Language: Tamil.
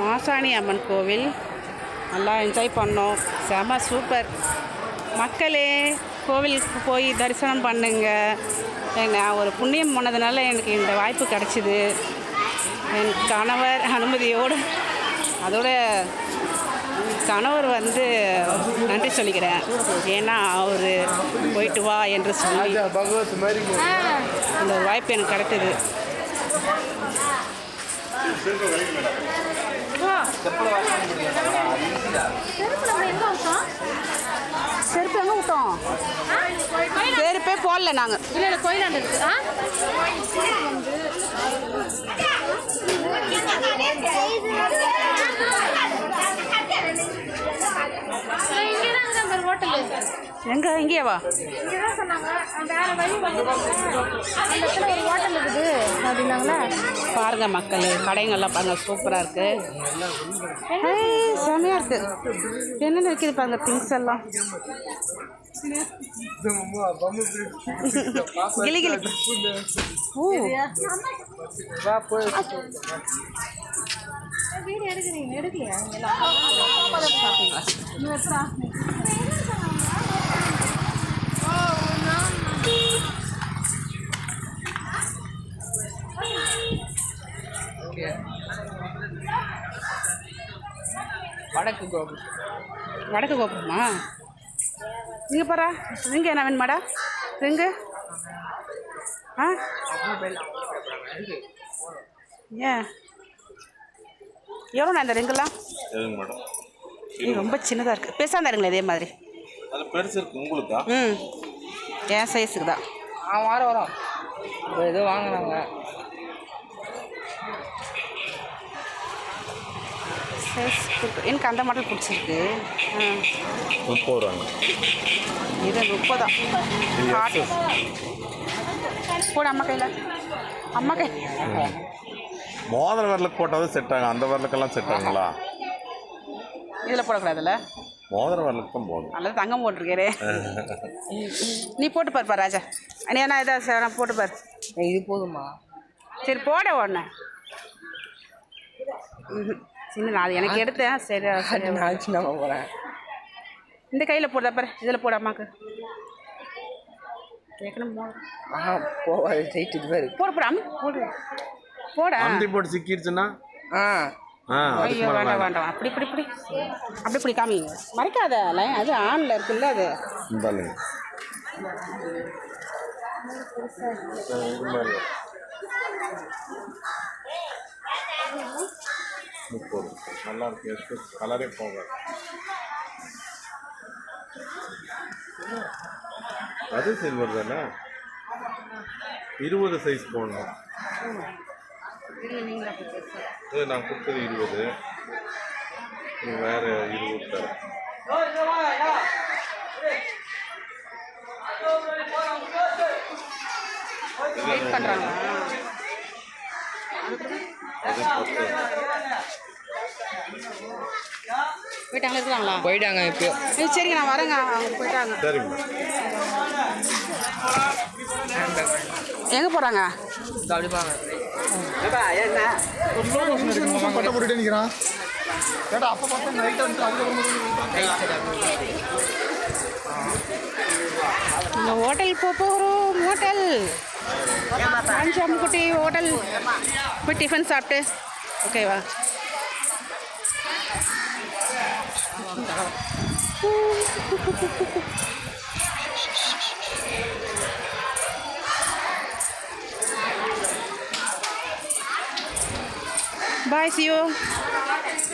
மாசாணி அம்மன் கோவில். நல்லா என்ஜாய் பண்ணோம். செம சூப்பர் மக்களே கோவிலுக்கு போய் தரிசனம் பண்ணுங்க. நான் ஒரு புண்ணியம் போனதுனால எனக்கு இந்த வாய்ப்பு கிடச்சிது. என் கணவர் அனுமதியோடு அதோட கணவர் வந்து நன்றி சொல்லிக்கிறேன். ஏன்னா அவர் போயிட்டு வா என்று சொல்லி அந்த வாய்ப்பு எனக்கு கிடைத்தது. செருப்பு எங்கே விட்டோம்? செருப்பே போடல நாங்கள் இல்லை இல்லை கோயிலாண்டு இருக்கு. ஆ? ஹோட்டல் இருக்குது. அப்படின்னாங்களா? பாருங்க மக்கள் கடைங்கள்லாம் பாருங்க சூப்பராக இருக்கு. ஏய், செமையா இருக்கு. என்னென்ன இருக்குது பாருங்க திங்ஸ் எல்லாம். கிளி கிளி. ஓ. வீடு எடுக்கிறீங்க எடுக்கலையா? வடக்கு கோபுரம். வடக்கு கோபுரமா? இங்கே பாரா ரிங்கு என்ன வேணுமாடா? ரிங்கு ஆ? ஏன்? எவ்வளோண்ணா இந்த ரிங்கெல்லாம் எதுங்க மேடம். ரொம்ப சின்னதாக இருக்குது பெருசாக இருங்களே இதே மாதிரி. அது பெருசு இருக்கு உங்களுக்கா? ம் என் சைஸுக்கு தான். ஆ வாரம். வரோம் ஏதோ வாங்கினாங்க. சைஸ் எனக்கு அந்த மாடல் பிடிச்சிருக்கு. முப்பது ரூபாங்க. இது முப்பதா ஹாட் போடு அம்மா கையில். அம்மா கை. மோதிர விரலுக்கு போட்டால் செட் ஆகும். அந்த விரலுக்கெல்லாம் செட் ஆகுங்களா? இதில் போடக்கூடாதுல்ல? மோதிர விரலுக்கு தான் போதும் நல்லது தங்கம் போட்டிருக்கேரே நீ போட்டு பாருப்பா ராஜா. நீ என்ன இதை சரி, போட்டு பாரு. இது போதுமா? சரி போட உடனே. சின்ன நான் அது எனக்கு எடுத்தேன். சரி சரி நான் சின்ன போகிறேன் இந்த கையில் போடுதா பாரு. இதில் போடு அம்மாக்கு. சைட் இது மாதிரி போடு போடு அம்மி போடு. போடா. அந்தி போட்டு சிக்கிடுச்சுன்னா ஆ ஆ. ஐயோ வேண்டாம் வேண்டாம். அப்படி இப்படி இப்படி. அப்படி இப்படி காமிங்க. மறைக்காத லைன் அது ஆனில் இருக்குல்ல அது. முப்பது. நல்லா இருக்கு. கலரே போகாது. அது சில்வர் தானே? இருபது சைஸ் போடணும். இது நான் கொடுத்தது இருபது. இது வேற இருபது தரேன் வெயிட் போயிட்டாங்களா இருக்கிறாங்களா போயிட்டாங்க இப்போயோ. ஏய், சரிங்க நான் வரேங்க. அவங்க போயிட்டாங்க. சரிங்க எங்கே போகிறாங்க அப்படி பாங்க பட்ட போட்டுட்டே நிற்கிறான் ஏடா அப்போ பார்த்தா நைட் வந்து இந்த ஹோட்டல் போகிறோம் ஹோட்டல் குட்டி ஹோட்டல் போய் டிஃபன் சாப்பிட்டு. ஓகேவா பாய் சியோ